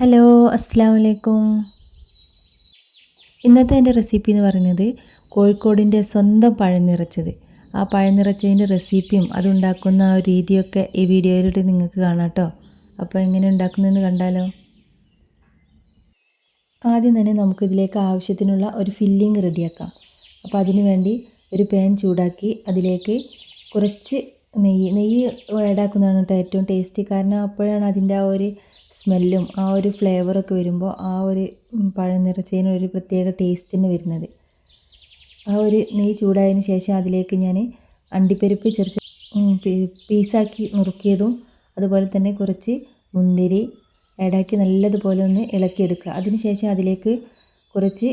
Hello അസ്സാം വലൈക്കും ഇന്നത്തെ എന്റെ റെസിപ്പി എന്ന് പറയുന്നത് കോഴിക്കോടിന്റെ സ്വന്തം പഴം നിറച്ചത്. ആ പഴം നിറച്ചതിന്റെ റെസിപ്പിയും അതുണ്ടാക്കുന്ന ആ രീതിയൊക്കെ ഈ വീഡിയോയിലൂടെ നിങ്ങൾക്ക് കാണാം കേട്ടോ. അപ്പോൾ എങ്ങനെ ഉണ്ടാക്കുന്നതെന്ന് കണ്ടാലോ? ആദ്യം തന്നെ നമുക്കിതിലേക്ക് ആവശ്യത്തിനുള്ള ഒരു ഫില്ലിങ് റെഡിയാക്കാം. അപ്പോൾ അതിനു വേണ്ടി ഒരു പാൻ ചൂടാക്കി അതിലേക്ക് കുറച്ച് നെയ്യ് നെയ്യ് ആഡ് ആക്കുന്നതാണ് കേട്ടോ ഏറ്റവും ടേസ്റ്റി. കാരണം അപ്പോഴാണ് അതിന്റെ ആ ഒരു സ്മെല്ലും ആ ഒരു ഫ്ലേവറൊക്കെ വരുമ്പോൾ ആ ഒരു പഴനിറച്ചതിന് ഒരു പ്രത്യേക ടേസ്റ്റിന് വരുന്നത്. ആ ഒരു നെയ്യ് ചൂടായതിന് ശേഷം അതിലേക്ക് ഞാൻ അണ്ടിപ്പരിപ്പ് ചെറിച്ച് പീസാക്കി നുറുക്കിയതും അതുപോലെ തന്നെ കുറച്ച് മുന്തിരി ഇടയ്ക്ക് നല്ലതുപോലെ ഒന്ന് ഇളക്കിയെടുക്കുക. അതിന് ശേഷം അതിലേക്ക് കുറച്ച്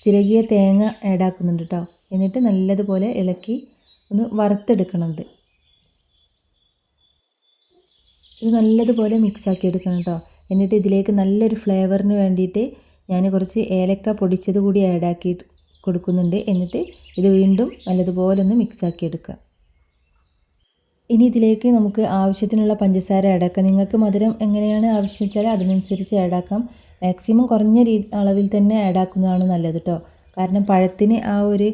ചിരകിയ തേങ്ങ ഏടാക്കുന്നുണ്ട് കേട്ടോ എന്നിട്ട് നല്ലതുപോലെ ഇളക്കി ഒന്ന് വറുത്തെടുക്കണത് ഇത് നല്ലതുപോലെ മിക്സാക്കി എടുക്കണം കേട്ടോ. എന്നിട്ട് ഇതിലേക്ക് നല്ലൊരു ഫ്ലേവറിന് വേണ്ടിയിട്ട് ഞാൻ കുറച്ച് ഏലക്ക പൊടിച്ചത് കൂടി ആഡാക്കി കൊടുക്കുന്നുണ്ട്. എന്നിട്ട് ഇത് വീണ്ടും നല്ലതുപോലെ ഒന്ന് മിക്സാക്കി എടുക്കുക ഇനി ഇതിലേക്ക് നമുക്ക് ആവശ്യത്തിനുള്ള പഞ്ചസാര ആഡാക്കാം നിങ്ങൾക്ക് മധുരം എങ്ങനെയാണ് ആവശ്യം വെച്ചാൽ അതിനനുസരിച്ച് ആഡാക്കാം മാക്സിമം കുറഞ്ഞ രീതി അളവിൽ തന്നെ ആഡാക്കുന്നതാണ് നല്ലത് കേട്ടോ. കാരണം പഴത്തിന് ആ ഒരു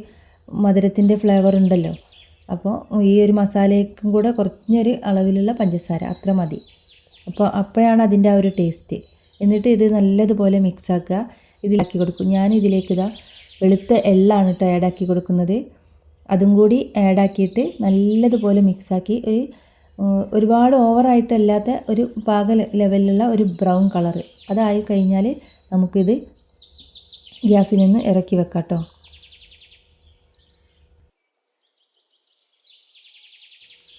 മധുരത്തിന്റെ ഫ്ലേവർ ഉണ്ടല്ലോ. അപ്പോൾ ഈ ഒരു മസാലയ്ക്കും കൂടെ കുറഞ്ഞൊരു അളവിലുള്ള പഞ്ചസാര അത്ര മതി. അപ്പോൾ അപ്പോഴാണ് അതിന്റെ ആ ഒരു ടേസ്റ്റ്. എന്നിട്ട് ഇത് നല്ലതുപോലെ മിക്സാക്കുക ഇതിലാക്കി കൊടുക്കും. ഞാൻ ഇതിലേക്ക് ഇതാ വെളുത്ത എള്ളാണ് കേട്ടോ ആഡാക്കി കൊടുക്കുന്നത്. അതും കൂടി ആഡാക്കിയിട്ട് നല്ലതുപോലെ മിക്സാക്കി ഒരു ഒരുപാട് ഓവറായിട്ടല്ലാത്ത ഒരു പാക ലെവലിലുള്ള ഒരു ബ്രൗൺ കളറ് അതായി കഴിഞ്ഞാൽ നമുക്കിത് ഗ്യാസിൽ നിന്ന് ഇറക്കി വെക്കാം കേട്ടോ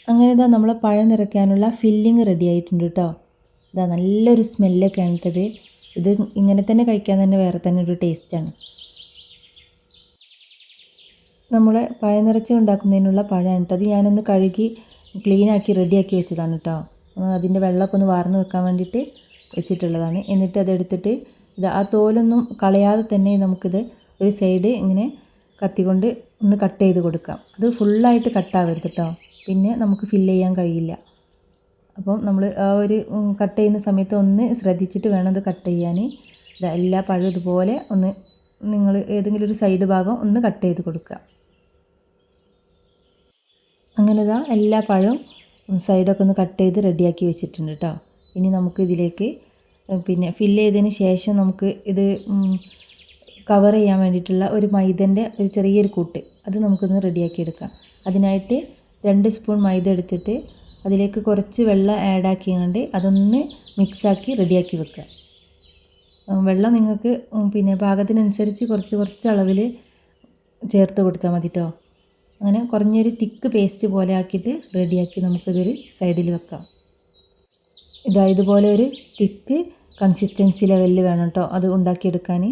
അങ്ങനെ ഇതാ നമ്മൾ പഴം നിറയ്ക്കാനുള്ള ഫില്ലിങ് റെഡി ആയിട്ടുണ്ട് കേട്ടോ ഇതാ നല്ലൊരു സ്മെല്ലൊക്കെയാണ് കേട്ടത് ഇത് ഇങ്ങനെ തന്നെ കഴിക്കാൻ തന്നെ വേറെ തന്നെ ഒരു ടേസ്റ്റാണ് നമ്മൾ പഴം നിറച്ച് ഉണ്ടാക്കുന്നതിനുള്ള പഴമാണ് കേട്ടോ ഞാനൊന്ന് കഴുകി ക്ലീനാക്കി റെഡിയാക്കി വെച്ചതാണ് കേട്ടോ അതിന്റെ വെള്ളമൊക്കെ ഒന്ന് വാർന്ന് വെക്കാൻ വേണ്ടിയിട്ട് വെച്ചിട്ടുള്ളതാണ്. എന്നിട്ട് അതെടുത്തിട്ട് ഇത് ആ തോലൊന്നും കളയാതെ തന്നെ നമുക്കിത് ഒരു സൈഡ് ഇങ്ങനെ കത്തിക്കൊണ്ട് ഒന്ന് കട്ട് ചെയ്ത് കൊടുക്കാം. അത് ഫുള്ളായിട്ട് കട്ടാവരുത് കേട്ടോ പിന്നെ നമുക്ക് ഫില്ല് ചെയ്യാൻ കഴിയില്ല. അപ്പം നമ്മൾ ആ ഒരു കട്ട് ചെയ്യുന്ന സമയത്ത് ഒന്ന് ശ്രദ്ധിച്ചിട്ട് വേണം അത് കട്ട് ചെയ്യാൻ എല്ലാ പഴം ഇതുപോലെ ഒന്ന് നിങ്ങൾ ഏതെങ്കിലും ഒരു സൈഡ് ഭാഗം ഒന്ന് കട്ട് ചെയ്ത് കൊടുക്കുക. അങ്ങനെ ഇതാ എല്ലാ പഴവും സൈഡൊക്കെ ഒന്ന് കട്ട് ചെയ്ത് റെഡിയാക്കി വെച്ചിട്ടുണ്ട് കേട്ടോ ഇനി നമുക്ക് ഇതിലേക്ക് പിന്നെ ഫില്ല് ചെയ്തതിന് ശേഷം നമുക്ക് ഇത് കവർ ചെയ്യാൻ വേണ്ടിയിട്ടുള്ള ഒരു മൈദന്റെ ഒരു ചെറിയൊരു കൂട്ട് അത് നമുക്കൊന്ന് റെഡിയാക്കി എടുക്കാം. അതിനായിട്ട് രണ്ട് സ്പൂൺ മൈദ എടുത്തിട്ട് അതിലേക്ക് കുറച്ച് വെള്ളം ആഡ് ആക്കിയാണ്ട് അതൊന്ന് മിക്സാക്കി റെഡിയാക്കി വെക്കുക. വെള്ളം നിങ്ങൾക്ക് പിന്നെ പാകത്തിനനുസരിച്ച് കുറച്ച് കുറച്ച് അളവിൽ ചേർത്ത് കൊടുത്താൽ മതി കേട്ടോ അങ്ങനെ കുറഞ്ഞൊരു തിക്ക് പേസ്റ്റ് പോലെ ആക്കിയിട്ട് റെഡിയാക്കി നമുക്കിതൊരു സൈഡിൽ വെക്കാം. ഇതാ ഇതുപോലെ ഒരു തിക്ക് കൺസിസ്റ്റൻസി ലെവലിൽ വേണം കേട്ടോ അത് ഉണ്ടാക്കിയെടുക്കാൻ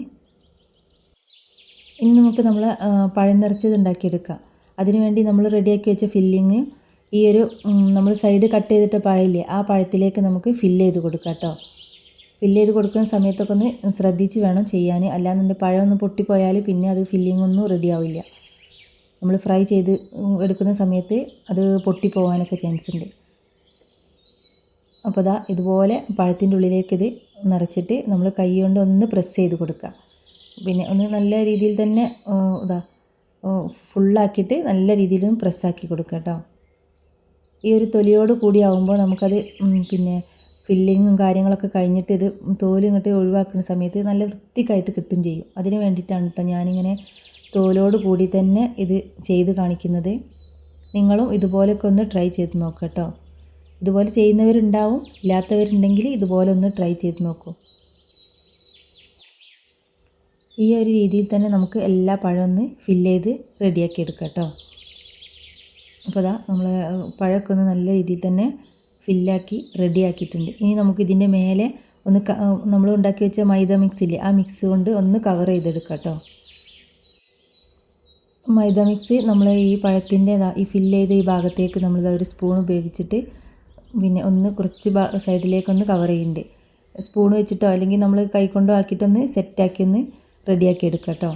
ഇനി നമുക്ക് നമ്മൾ പഴം നിറച്ചത് ഉണ്ടാക്കിയെടുക്കാം. അതിനുവേണ്ടി നമ്മൾ റെഡിയാക്കി വെച്ച ഫില്ലിങ് ഈ ഒരു നമ്മൾ സൈഡ് കട്ട് ചെയ്തിട്ട് പഴയില്ലേ ആ പഴത്തിലേക്ക് നമുക്ക് ഫില്ല് ചെയ്ത് കൊടുക്കാം കേട്ടോ. ഫില്ല് ചെയ്ത് കൊടുക്കുന്ന സമയത്തൊക്കെ ഒന്ന് ശ്രദ്ധിച്ച് വേണം ചെയ്യാൻ. അല്ലാന്നുണ്ടെങ്കിൽ പഴം പൊട്ടിപ്പോയാൽ പിന്നെ അത് ഫില്ലിംഗ് ഒന്നും റെഡി ആവില്ല. നമ്മൾ ഫ്രൈ ചെയ്ത് എടുക്കുന്ന സമയത്ത് അത് പൊട്ടിപ്പോവാനൊക്കെ ചാൻസ് ഉണ്ട്. അപ്പോൾ ഇതാ ഇതുപോലെ പഴത്തിന്റെ ഉള്ളിലേക്ക് ഇത് നിറച്ചിട്ട് നമ്മൾ കൈ കൊണ്ട് ഒന്ന് പ്രസ് ചെയ്ത് കൊടുക്കുക പിന്നെ ഒന്ന് നല്ല രീതിയിൽ തന്നെ ഇതാ ഫുള്ളാക്കിയിട്ട് നല്ല രീതിയിലും പ്രസ്സാക്കി കൊടുക്കുക കേട്ടോ ഈ ഒരു തൊലിയോട് കൂടി ആകുമ്പോൾ നമുക്കത് പിന്നെ ഫില്ലിങ്ങും കാര്യങ്ങളൊക്കെ കഴിഞ്ഞിട്ട് ഇത് തോൽ ഒഴിവാക്കുന്ന സമയത്ത് നല്ല വൃത്തിക്കായിട്ട് കിട്ടും ചെയ്യും. അതിന് വേണ്ടിയിട്ടാണ് കേട്ടോ ഞാനിങ്ങനെ തോലോട് കൂടി തന്നെ ഇത് ചെയ്ത് കാണിക്കുന്നത്. നിങ്ങളും ഇതുപോലൊക്കെ ഒന്ന് ട്രൈ ചെയ്ത് നോക്കുക കേട്ടോ ഇതുപോലെ ചെയ്യുന്നവരുണ്ടാവും ഇല്ലാത്തവരുണ്ടെങ്കിൽ ഇതുപോലെ ഒന്ന് ട്രൈ ചെയ്ത് നോക്കൂ. ഈ ഒരു രീതിയിൽ തന്നെ നമുക്ക് എല്ലാ പഴം ഒന്ന് ഫില്ല് ചെയ്ത് റെഡിയാക്കി എടുക്കാം കേട്ടോ അപ്പോൾ അതാ നമ്മൾ പഴമൊക്കെ ഒന്ന് നല്ല രീതിയിൽ തന്നെ ഫില്ലാക്കി റെഡിയാക്കിയിട്ടുണ്ട് ഇനി നമുക്ക് ഇതിന്റെ മേലെ ഒന്ന് നമ്മൾ ഉണ്ടാക്കി വെച്ച മൈദ മിക്സ് ഇല്ലേ? ആ മിക്സ് കൊണ്ട് ഒന്ന് കവർ ചെയ്തെടുക്കാം കേട്ടോ മൈദ മിക്സ് നമ്മൾ ഈ പഴത്തിന്റെ ഈ ഫില്ല് ചെയ്ത ഈ ഭാഗത്തേക്ക് നമ്മൾ ഒരു സ്പൂൺ ഉപയോഗിച്ചിട്ട് പിന്നെ ഒന്ന് കുറച്ച് സൈഡിലേക്കൊന്ന് കവർ ചെയ്യുന്നുണ്ട് സ്പൂൺ വെച്ചിട്ടോ അല്ലെങ്കിൽ നമ്മൾ കൈകൊണ്ടോ ആക്കിയിട്ടൊന്ന് സെറ്റാക്കി ഒന്ന് റെഡിയാക്കി എടുക്കാം കേട്ടോ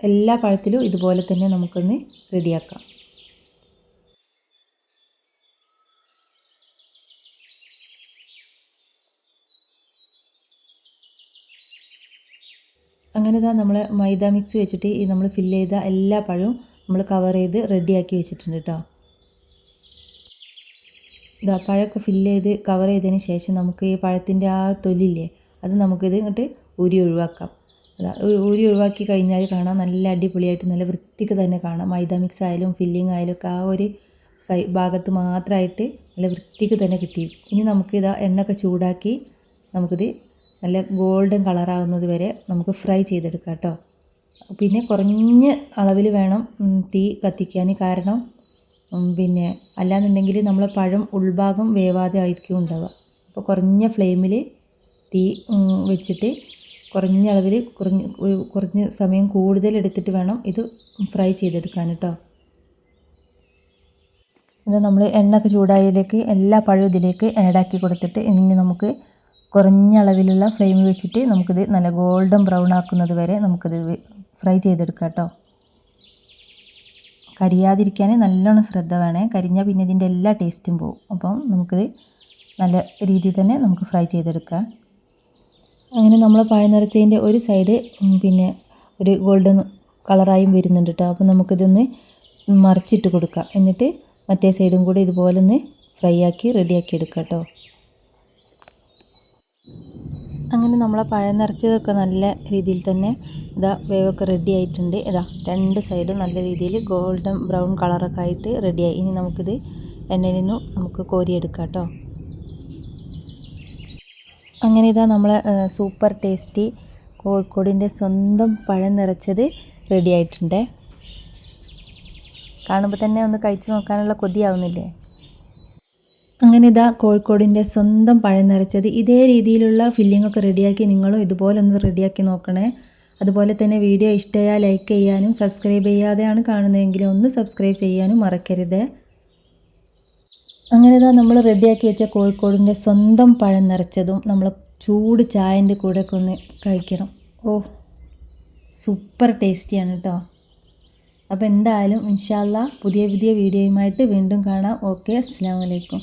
എല്ലാ പഴത്തിലും ഇതുപോലെ തന്നെ നമുക്കൊന്ന് റെഡിയാക്കാം. അങ്ങനെ ഇതാ നമ്മൾ മൈദ മിക്സ് വെച്ചിട്ട് ഈ നമ്മൾ ഫില്ല് ചെയ്ത എല്ലാ പഴവും നമ്മൾ കവർ ചെയ്ത് റെഡിയാക്കി വെച്ചിട്ടുണ്ട് കേട്ടോ ഇതാ പഴമൊക്കെ ഫില്ല് ചെയ്ത് കവർ ചെയ്തതിന് ശേഷം നമുക്ക് ഈ പഴത്തിന്റെ ആ തൊലില്ലേ അത് നമുക്കിത് ഇങ്ങോട്ട് ഊരി ഒഴിവാക്കാം. ഊരി ഒഴിവാക്കി കഴിഞ്ഞാൽ കാണാം നല്ല അടിപൊളിയായിട്ട് നല്ല വൃത്തിക്ക് തന്നെ കാണാം. മൈദ മിക്സ് ആയാലും ഫില്ലിംഗ് ആയാലും ഒക്കെ ആ ഒരു സൈ ഭാഗത്ത് മാത്രമായിട്ട് നല്ല വൃത്തിക്ക് തന്നെ കിട്ടി. ഇനി നമുക്ക് ഇതാ എണ്ണയൊക്കെ ചൂടാക്കി നമുക്കിത് നല്ല ഗോൾഡൻ കളറാകുന്നത് വരെ നമുക്ക് ഫ്രൈ ചെയ്തെടുക്കാം കേട്ടോ. പിന്നെ കുറഞ്ഞ അളവിൽ വേണം തീ കത്തിക്കാൻ. കാരണം പിന്നെ അല്ലാന്നുണ്ടെങ്കിൽ നമ്മളെ പഴം ഉൾഭാഗം വേവാതെ ആയിരിക്കും ഉണ്ടാവുക. അപ്പോൾ കുറഞ്ഞ ഫ്ലെയിമിൽ തീ വെച്ചിട്ട് കുറഞ്ഞ അളവിൽ കുറഞ്ഞ് കുറഞ്ഞ സമയം കൂടുതൽ എടുത്തിട്ട് വേണം ഇത് ഫ്രൈ ചെയ്തെടുക്കാൻ കേട്ടോ ഇത് നമ്മൾ എണ്ണയൊക്കെ ചൂടായതിലേക്ക് എല്ലാ പഴവും ഇതിലേക്ക് ആഡാക്കി കൊടുത്തിട്ട് ഇനി നമുക്ക് കുറഞ്ഞ അളവിലുള്ള ഫ്ലെയിം വെച്ചിട്ട് നമുക്കിത് നല്ല ഗോൾഡൻ ബ്രൗൺ ആക്കുന്നത് വരെ നമുക്കിത് ഫ്രൈ ചെയ്തെടുക്കാം കേട്ടോ കരിയാതിരിക്കാൻ നല്ലോണം ശ്രദ്ധ വേണേ. കരിഞ്ഞാൽ പിന്നെ ഇതിന്റെ എല്ലാ ടേസ്റ്റും പോകും അപ്പം നമുക്കിത് നല്ല രീതിയിൽ തന്നെ നമുക്ക് ഫ്രൈ ചെയ്തെടുക്കാം. അങ്ങനെ നമ്മൾ പഴം നിറച്ചതിന്റെ ഒരു സൈഡ് പിന്നെ ഒരു ഗോൾഡൻ കളറായും വരുന്നുണ്ട് കേട്ടോ അപ്പോൾ നമുക്കിതൊന്ന് മറിച്ചിട്ട് കൊടുക്കാം. എന്നിട്ട് മറ്റേ സൈഡും കൂടി ഇതുപോലെ ഒന്ന് ഫ്രൈ ആക്കി റെഡിയാക്കി എടുക്കാം കേട്ടോ അങ്ങനെ നമ്മളെ പഴം നിറച്ചതൊക്കെ നല്ല രീതിയിൽ തന്നെ ഇതാ വേവൊക്കെ റെഡി ആയിട്ടുണ്ട്. ഇതാ രണ്ട് സൈഡും നല്ല രീതിയിൽ ഗോൾഡൻ ബ്രൗൺ കളറൊക്കെ ആയിട്ട് റെഡിയായി ഇനി നമുക്കിത് എണ്ണയിൽ നിന്നും നമുക്ക് കോരിയെടുക്കാം കേട്ടോ അങ്ങനെ ഇതാ നമ്മൾ സൂപ്പർ ടേസ്റ്റി കോഴിക്കോടിന്റെ സ്വന്തം പഴം നിറച്ചത് റെഡി ആയിട്ടുണ്ട്. കാണുമ്പോൾ തന്നെ ഒന്ന് കഴിച്ചു നോക്കാനുള്ള കൊതിയാവുന്നില്ലേ? അങ്ങനെ ഇതാ കോഴിക്കോടിന്റെ സ്വന്തം പഴം നിറച്ചത് ഇതേ രീതിയിലുള്ള ഫില്ലിംഗ് ഒക്കെ റെഡിയാക്കി നിങ്ങളും ഇതുപോലെ ഒന്ന് റെഡിയാക്കി നോക്കണേ. അതുപോലെ തന്നെ വീഡിയോ ഇഷ്ടമായാൽ ലൈക്ക് ചെയ്യാനും സബ്സ്ക്രൈബ് ചെയ്യാതെയാണ് കാണുന്നതെങ്കിൽ ഒന്ന് സബ്സ്ക്രൈബ് ചെയ്യാനും മറക്കരുത്. അങ്ങനെ ഇതാ നമ്മൾ റെഡിയാക്കി വെച്ച കോഴിക്കോടിന്റെ സ്വന്തം പഴം നിറച്ചതും നമ്മൾ ചൂട് ചായന്റെ കൂടെ ഒക്കെ ഒന്ന് കഴിക്കണം. ഓ സൂപ്പർ ടേസ്റ്റിയാണ് കേട്ടോ അപ്പോൾ എന്തായാലും ഇൻഷാല്ല പുതിയ പുതിയ വീഡിയോയുമായിട്ട് വീണ്ടും കാണാം. ഓക്കെ അസ്സാം വലൈക്കും